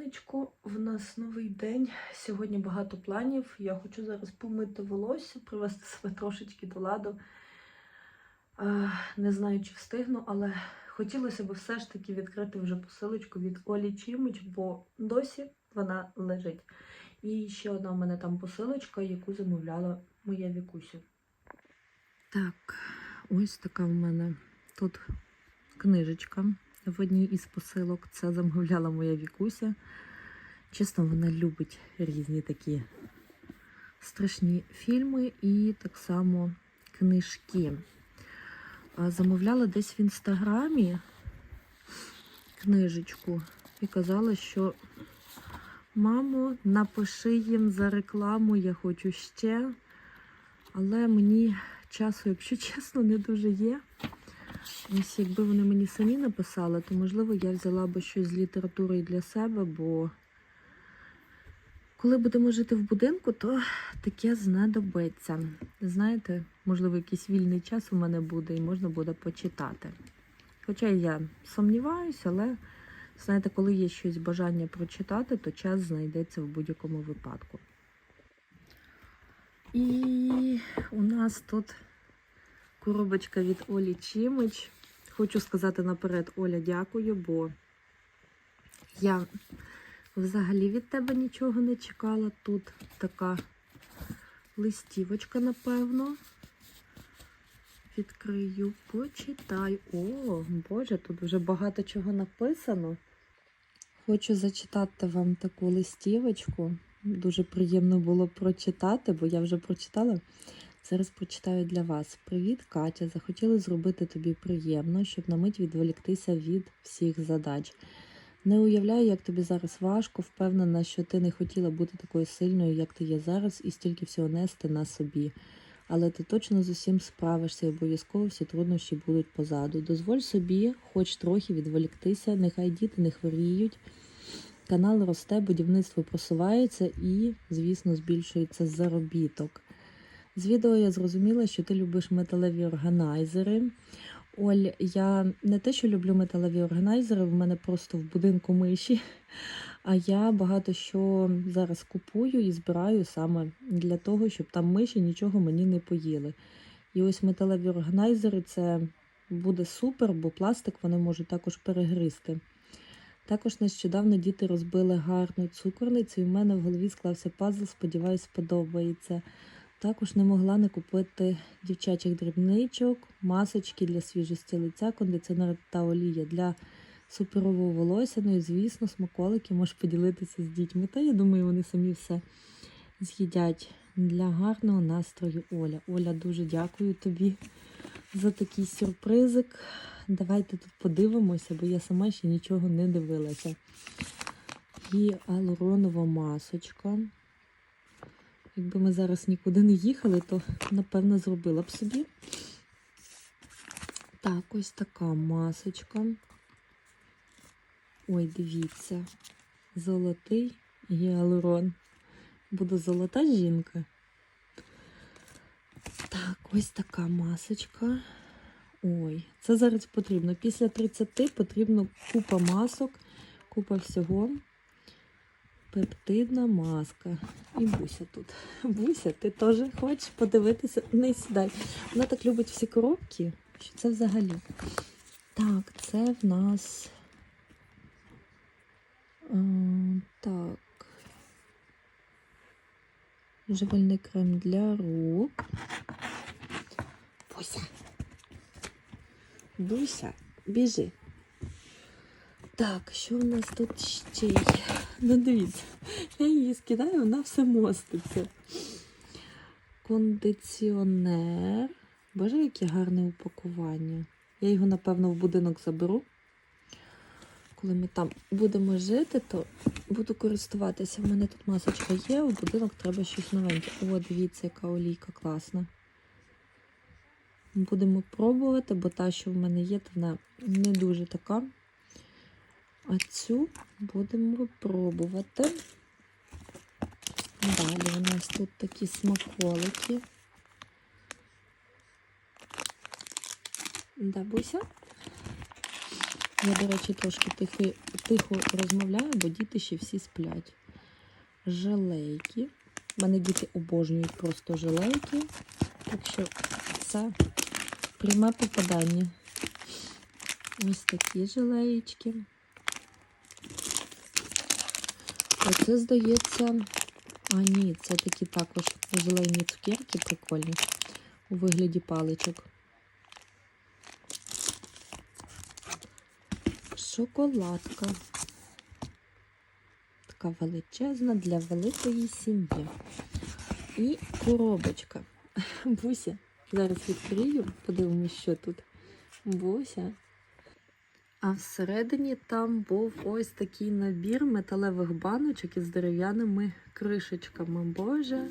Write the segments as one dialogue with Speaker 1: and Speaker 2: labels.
Speaker 1: ранечку, в нас новий день. Сьогодні багато планів. Я хочу зараз помити волосся, привести себе трошечки до ладу. Е, Не знаю, чи встигну, але хотілося б все ж таки відкрити вже посилочку від Олі Чимич, бо досі вона лежить. І ще одна у мене там посилочка, яку замовляла моя Вікусю. Так, ось така в мене тут книжечка. В одній із посилок це замовляла моя Вікуся. Чесно, вона любить різні такі страшні фільми і так само книжки. Замовляла десь в інстаграмі книжечку і казала, що мамо, напиши їм за рекламу, я хочу ще. Але мені часу, якщо чесно, не дуже є. Ось якби вони мені самі написали, то можливо я взяла би щось з літератури і для себе, бо коли будемо жити в будинку, то таке знадобиться. Знаєте, можливо, якийсь вільний час у мене буде і можна буде почитати. Хоча я сумніваюся, але знаєте, коли є щось бажання прочитати, то час знайдеться в будь-якому випадку. І у нас тут коробочка від Олі Чимич. Хочу сказати наперед, Оля, дякую, бо я взагалі від тебе нічого не чекала. Тут така листівочка, напевно. Відкрию, почитаю. О, Боже, тут вже багато чого написано. Хочу зачитати вам таку листівочку. Дуже приємно було прочитати, бо я вже прочитала. Зараз прочитаю для вас. Привіт, Катя. Захотіла зробити тобі приємно, щоб на мить відволіктися від всіх задач. Не уявляю, як тобі зараз важко, впевнена, що ти не хотіла бути такою сильною, як ти є зараз, і стільки всього нести на собі. Але ти точно з усім справишся і обов'язково всі труднощі будуть позаду. Дозволь собі, хоч трохи відволіктися, нехай діти не хворіють. Канал росте, будівництво просувається і, звісно, збільшується заробіток. З відео я зрозуміла, що ти любиш металеві органайзери. Оль, я не те, що люблю металеві органайзери, в мене просто в будинку миші. А я багато що зараз купую і збираю саме для того, щоб там миші нічого мені не поїли. І ось металеві органайзери це буде супер, бо пластик вони можуть також перегризти. Також нещодавно діти розбили гарну цукорницю, і в мене в голові склався пазл, сподіваюсь, сподобається. Також не могла не купити дівчачих дрібничок, масочки для свіжості лиця, кондиціонер та олія для суперового волосся. Ну і, звісно, смаколики можеш поділитися з дітьми. Та я думаю, вони самі все з'їдять для гарного настрою Оля. Оля, дуже дякую тобі за такий сюрпризик. Давайте тут подивимося, бо я сама ще нічого не дивилася. І алуронова масочка. Якби ми зараз нікуди не їхали, то, напевно, зробила б собі. Так, ось така масочка. Ой, дивіться, золотий гіалурон. Буду золота жінка. Так, ось така масочка. Ой, це зараз потрібно. Після 30 потрібно купа масок, купа всього. Пептидна маска. І Буся тут. Буся, ти теж хочеш подивитися? Не сідай. Вона так любить всі коробки, що це взагалі. Так, це в нас. А, так. Живельний крем для рук. Буся. Буся, біжи. Так, що в нас тут ще є? Ну, дивіться, я її скидаю, вона все моститься. Кондиціонер. Боже, яке гарне упакування. Я його, напевно, в будинок заберу. Коли ми там будемо жити, то буду користуватися. У мене тут масочка є, в будинок треба щось новеньке. О, дивіться, яка олійка класна. Будемо пробувати, бо та, що в мене є, то вона не дуже така. А цю будемо пробувати. Далі у нас тут такі смаколики. Да, Буся? Я, до речі, трошки тихо, тихо розмовляю, бо діти ще всі сплять. Желейки. У мене діти обожнюють просто желейки. Так що це пряме попадання. Ось такі желеєчки. Оце, здається, а ні, це такі також желейні цукерки прикольні у вигляді паличок. Шоколадка. Така величезна для великої сім'ї. І коробочка. Буся. Зараз відкрию, подивимось, що тут. Буся. А всередині там був ось такий набір металевих баночок із дерев'яними кришечками. Боже,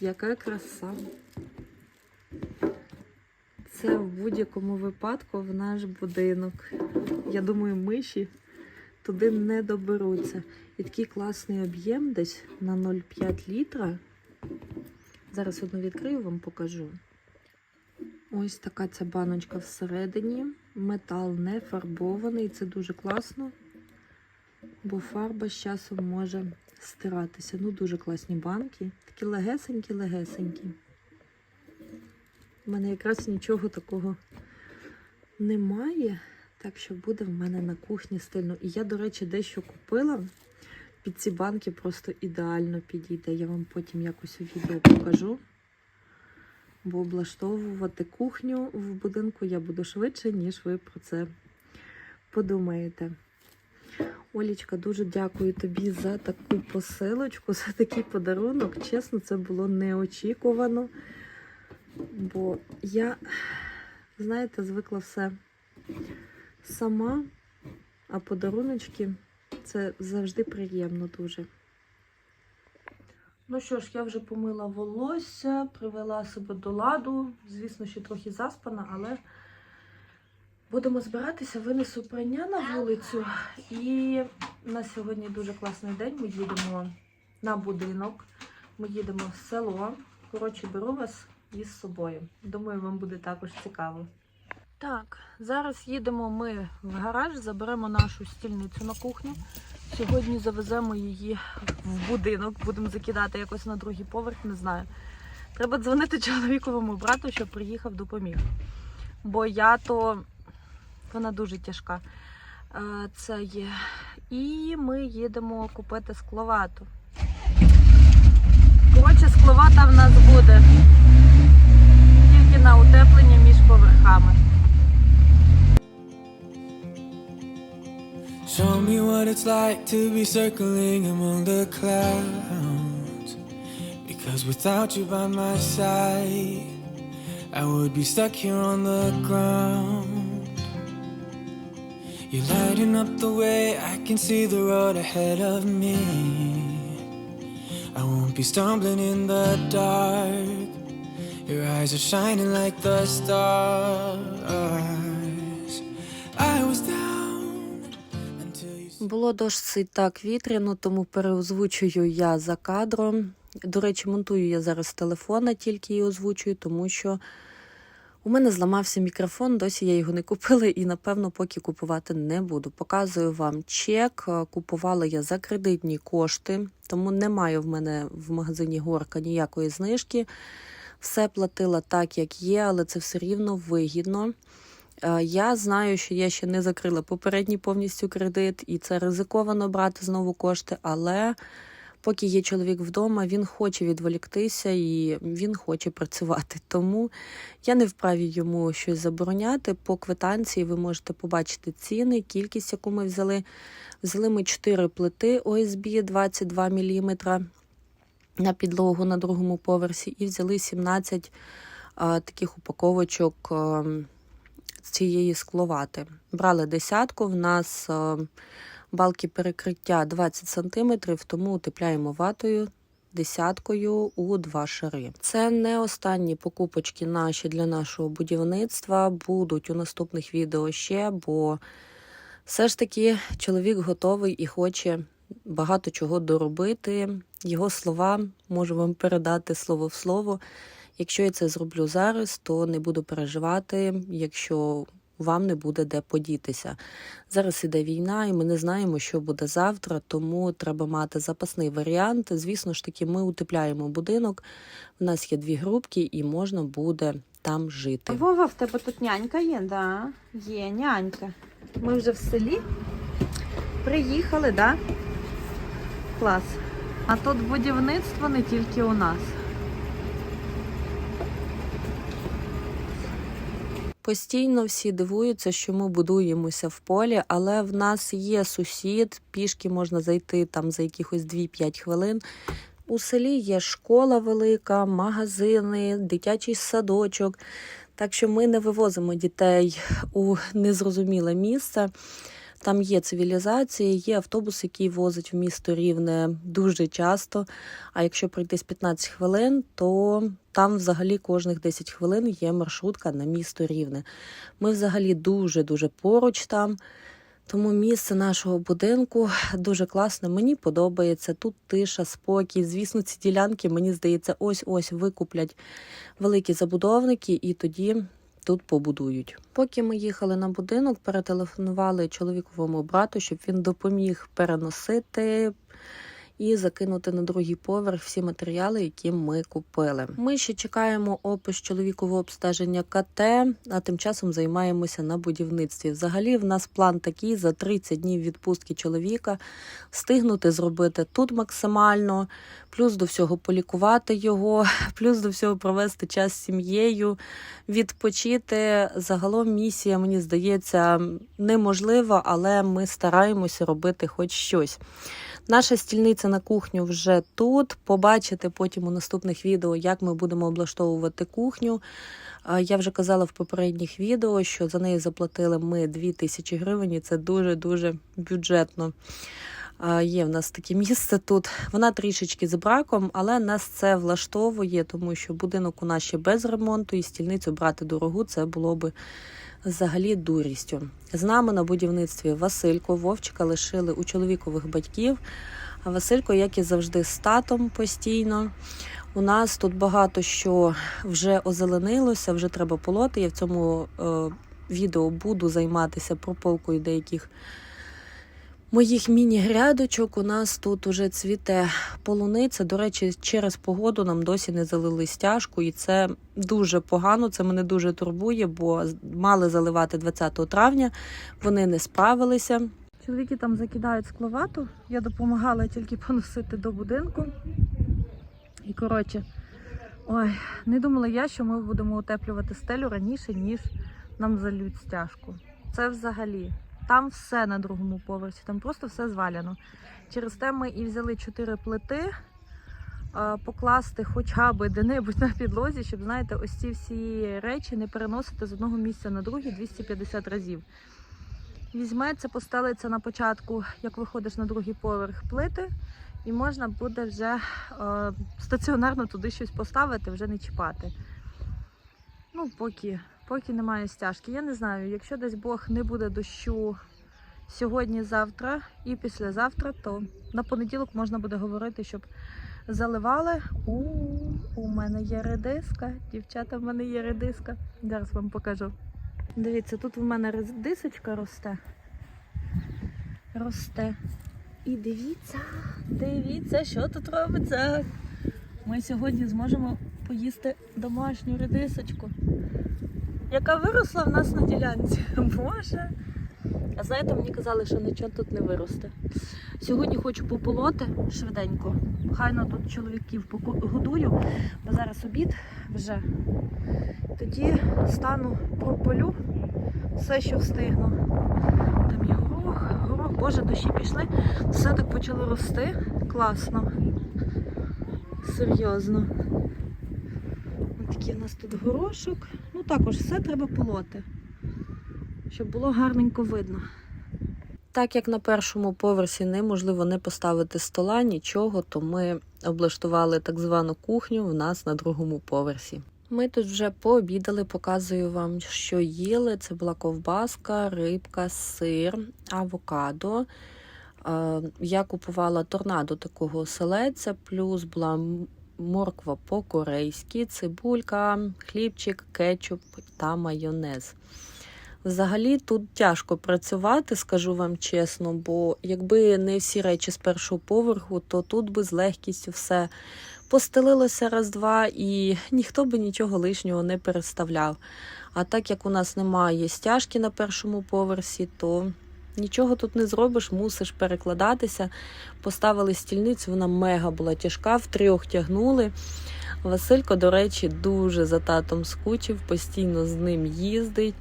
Speaker 1: яка краса! Це в будь-якому випадку в наш будинок. Я думаю, миші туди не доберуться. І такий класний об'єм десь на 0,5 літра. Зараз одну відкрию, вам покажу. Ось така ця баночка всередині. Метал не фарбований, це дуже класно, бо фарба з часом може стиратися. Ну, дуже класні банки. Такі легесенькі-легесенькі. У мене якраз нічого такого немає. Так що буде в мене на кухні стильно. І я, до речі, дещо купила. Під ці банки просто ідеально підійде. Я вам потім якось у відео покажу. Бо облаштовувати кухню в будинку я буду швидше, ніж ви про це подумаєте. Олічка, дуже дякую тобі за таку посилочку, за такий подарунок. Чесно, це було неочікувано. Бо я, знаєте, звикла все сама, а подаруночки це завжди приємно дуже. Ну що ж, я вже помила волосся, привела себе до ладу. Звісно, ще трохи заспана, але будемо збиратися, винесу прання на вулицю. І на сьогодні дуже класний день. Ми їдемо на будинок, ми їдемо в село. Коротше, беру вас із собою. Думаю, вам буде також цікаво. Так, зараз їдемо ми в гараж, заберемо нашу стільницю на кухню. Сьогодні завеземо її в будинок, будемо закидати якось на другий поверх, не знаю. Треба дзвонити чоловіковому брату, щоб приїхав, допоміг. Бо я то вона дуже тяжка. Е, Це є. І ми їдемо купити скловату. Коротше, скловата в нас буде тільки на утеплення між поверхами.
Speaker 2: Show me what it's like to be circling among the clouds. Because without you by my side, I would be stuck here on the ground. You're lighting up the way, I can see the road ahead of me. I won't be stumbling in the dark. Your eyes are shining like the stars.
Speaker 1: Було досить так вітряно, тому переозвучую я за кадром. До речі, монтую я зараз з телефона, тільки і озвучую, тому що у мене зламався мікрофон, досі я його не купила і, напевно, поки купувати не буду. Показую вам чек. Купувала я за кредитні кошти, тому немає в мене в магазині горка ніякої знижки. Все платила так, як є, але це все рівно вигідно. Е, Я знаю, що я ще не закрила попередній повністю кредит, і це ризиковано брати знову кошти. Але поки є чоловік вдома, він хоче відволіктися і він хоче працювати. Тому я не вправі йому щось забороняти. По квитанції ви можете побачити ціни, кількість, яку ми взяли. Взяли ми 4 плити ОСБ 22 мм на підлогу на другому поверсі, і взяли 17 а, таких упаковочок. а, цієї скловати. Брали десятку, в нас е, балки перекриття 20 см, тому утепляємо ватою десяткою у два шари. Це не останні покупочки наші для нашого будівництва. Будуть у наступних відео ще, бо все ж таки чоловік готовий і хоче багато чого доробити. Його слова можу вам передати слово в слово. Якщо я це зроблю зараз, то не буду переживати. Якщо вам не буде де подітися. Зараз іде війна, і ми не знаємо, що буде завтра, тому треба мати запасний варіант. Звісно ж таки, ми утепляємо будинок. У нас є дві групки, і можна буде там жити.
Speaker 3: Вова, в тебе тут нянька є, да? Є нянька. Ми вже в селі приїхали, да? Клас.
Speaker 1: А тут будівництво не тільки у нас. Постійно всі дивуються, що ми будуємося в полі, але в нас є сусід, пішки можна зайти там за якихось 2-5 хвилин. У селі є школа велика, магазини, дитячий садочок. Так що ми не вивозимо дітей у незрозуміле місце. Там є цивілізація, є автобус, який возить в місто рівне дуже часто. А якщо пройтись 15 хвилин, то там взагалі кожних 10 хвилин є маршрутка на місто рівне. Ми взагалі дуже-дуже поруч там. Тому місце нашого будинку дуже класне. Мені подобається. Тут тиша, спокій. Звісно, ці ділянки, мені здається, ось-ось викуплять великі забудовники, і тоді тут побудують. Поки ми їхали на будинок, перетелефонували чоловіковому брату, щоб він допоміг переносити і закинути на другий поверх всі матеріали, які ми купили. Ми ще чекаємо опис чоловікового обстеження КТ, а тим часом займаємося на будівництві. Взагалі, в нас план такий за 30 днів відпустки чоловіка встигнути зробити тут максимально, плюс до всього полікувати його, плюс до всього провести час з сім'єю, відпочити. Загалом місія, мені здається, неможлива, але ми стараємося робити хоч щось. Наша стільниця на кухню вже тут. Побачите потім у наступних відео, як ми будемо облаштовувати кухню. Я вже казала в попередніх відео, що за неї заплатили ми 2000 гривень, і це дуже-дуже бюджетно. Є в нас таке місце тут. Вона трішечки з браком, але нас це влаштовує, тому що будинок у нас ще без ремонту, і стільницю брати дорогу це було би взагалі дурістю. З нами на будівництві Василько, Вовчика лишили у чоловікових батьків. А Василько, як і завжди, з татом постійно. У нас тут багато що вже озеленилося, вже треба полоти. Я в цьому е, відео буду займатися прополкою деяких моїх міні-грядочок. У нас тут уже цвіте полуниця. До речі, через погоду нам досі не залили стяжку, і це дуже погано. Це мене дуже турбує, бо мали заливати 20 травня. Вони не справилися.
Speaker 3: Чоловіки там закидають скловату. Я допомагала тільки поносити до будинку. І коротше, ой, не думала я, що ми будемо утеплювати стелю раніше, ніж нам залють стяжку. Це взагалі. Там все на другому поверсі, там просто все зваляно. Через те ми і взяли чотири плити, покласти хоча б де-небудь на підлозі, щоб, знаєте, ось ці всі речі не переносити з одного місця на друге 250 разів. Візьметься, постелиться на початку, як виходиш на другий поверх плити, і можна буде вже е, стаціонарно туди щось поставити, вже не чіпати. Ну, поки, поки немає стяжки. Я не знаю, якщо десь Бог не буде дощу сьогодні, завтра і післязавтра, то на понеділок можна буде говорити, щоб заливали. У, у мене є редиска. Дівчата, в мене є редиска. Зараз вам покажу. Дивіться, тут в мене редисочка росте. Росте. І дивіться, дивіться, що тут робиться. Ми сьогодні зможемо поїсти домашню редисочку, яка виросла в нас на ділянці. Боже. А знаєте, мені казали, що нічого тут не виросте. Сьогодні хочу пополоти швиденько. Хайно тут чоловіків годую, бо зараз обід вже. Тоді стану прополю все, що встигну. Там є горох, горох, боже, дощі пішли. Все так почало рости. Класно. Серйозно. Ось такий у нас тут горошок. Також все треба полоти, щоб було гарненько видно.
Speaker 1: Так як на першому поверсі неможливо не поставити стола, нічого, то ми облаштували так звану кухню в нас на другому поверсі. Ми тут вже пообідали, показую вам, що їли. Це була ковбаска, рибка, сир, авокадо. Е, Я купувала торнадо такого селеця, плюс була морква по-корейськи, цибулька, хлібчик, кетчуп та майонез. Взагалі тут тяжко працювати, скажу вам чесно, бо якби не всі речі з першого поверху, то тут би з легкістю все постелилося раз-два і ніхто би нічого лишнього не переставляв. А так як у нас немає стяжки на першому поверсі, то нічого тут не зробиш, мусиш перекладатися. Поставили стільницю, вона мега була тяжка, втрьох тягнули. Василько, до речі, дуже за татом скучив, постійно з ним їздить.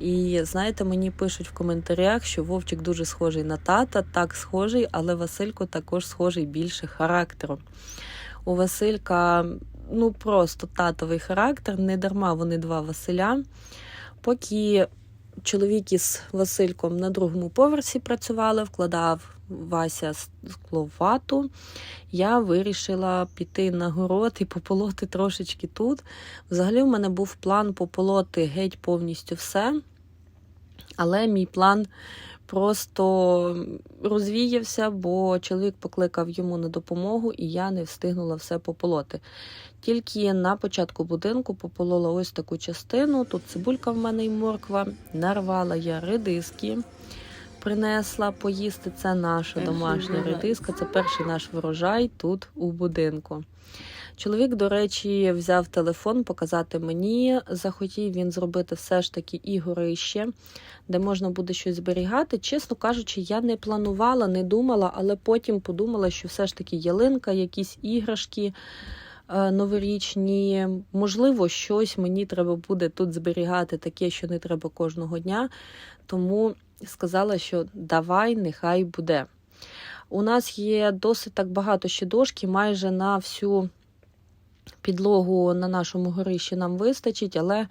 Speaker 1: І знаєте, мені пишуть в коментарях, що Вовчик дуже схожий на тата, так схожий, але Василько також схожий більше характером. У Василька ну просто татовий характер, не дарма вони два Василя. Поки чоловік із Васильком на другому поверсі працювали, вкладав Вася скловату, я вирішила піти на город і пополоти трошечки тут. Взагалі, в мене був план пополоти геть повністю все. Але мій план просто розвіявся, бо чоловік покликав йому на допомогу, і я не встигнула все пополоти. Тільки на початку будинку пополола ось таку частину. Тут цибулька в мене і морква. Нарвала я редиски, принесла поїсти. Це наша домашня редиска, це перший наш врожай тут у будинку. Чоловік, до речі, взяв телефон показати мені. Захотів він зробити все ж таки і горище, де можна буде щось зберігати. Чесно кажучи, я не планувала, не думала, але потім подумала, що все ж таки ялинка, якісь іграшки е, новорічні. Можливо, щось мені треба буде тут зберігати, таке, що не треба кожного дня. Тому сказала, що давай, нехай буде. У нас є досить так багато ще дошки, майже на всю підлогу на нашому горищі нам вистачить, але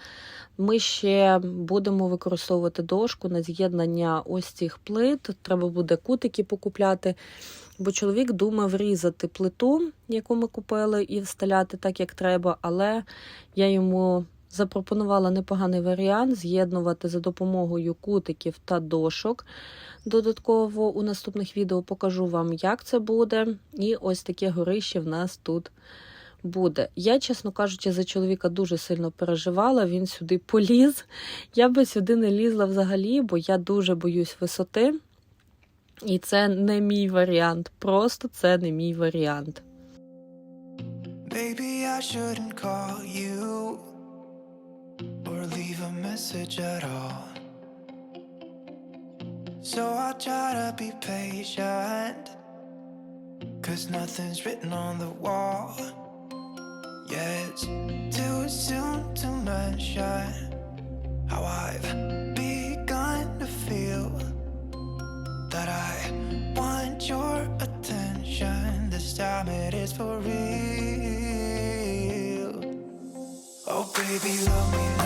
Speaker 1: ми ще будемо використовувати дошку на з'єднання ось цих плит. Треба буде кутики покупляти. Бо чоловік думав різати плиту, яку ми купили, і вставляти так, як треба, але я йому запропонувала непоганий варіант з'єднувати за допомогою кутиків та дошок. Додатково у наступних відео покажу вам, як це буде. І ось таке горище в нас тут буде. Я, чесно кажучи, за чоловіка дуже сильно переживала. Він сюди поліз. Я би сюди не лізла взагалі, бо я дуже боюсь висоти. І це не мій варіант. Просто це не мій варіант.
Speaker 2: Maybe I shouldn't call you or leave a message at all. So I'll try to be patient. Cause nothing's written on the wall. Yeah, it's too soon to mention how I've begun to feel that I want your attention. This time it is for real. Oh, baby, love me like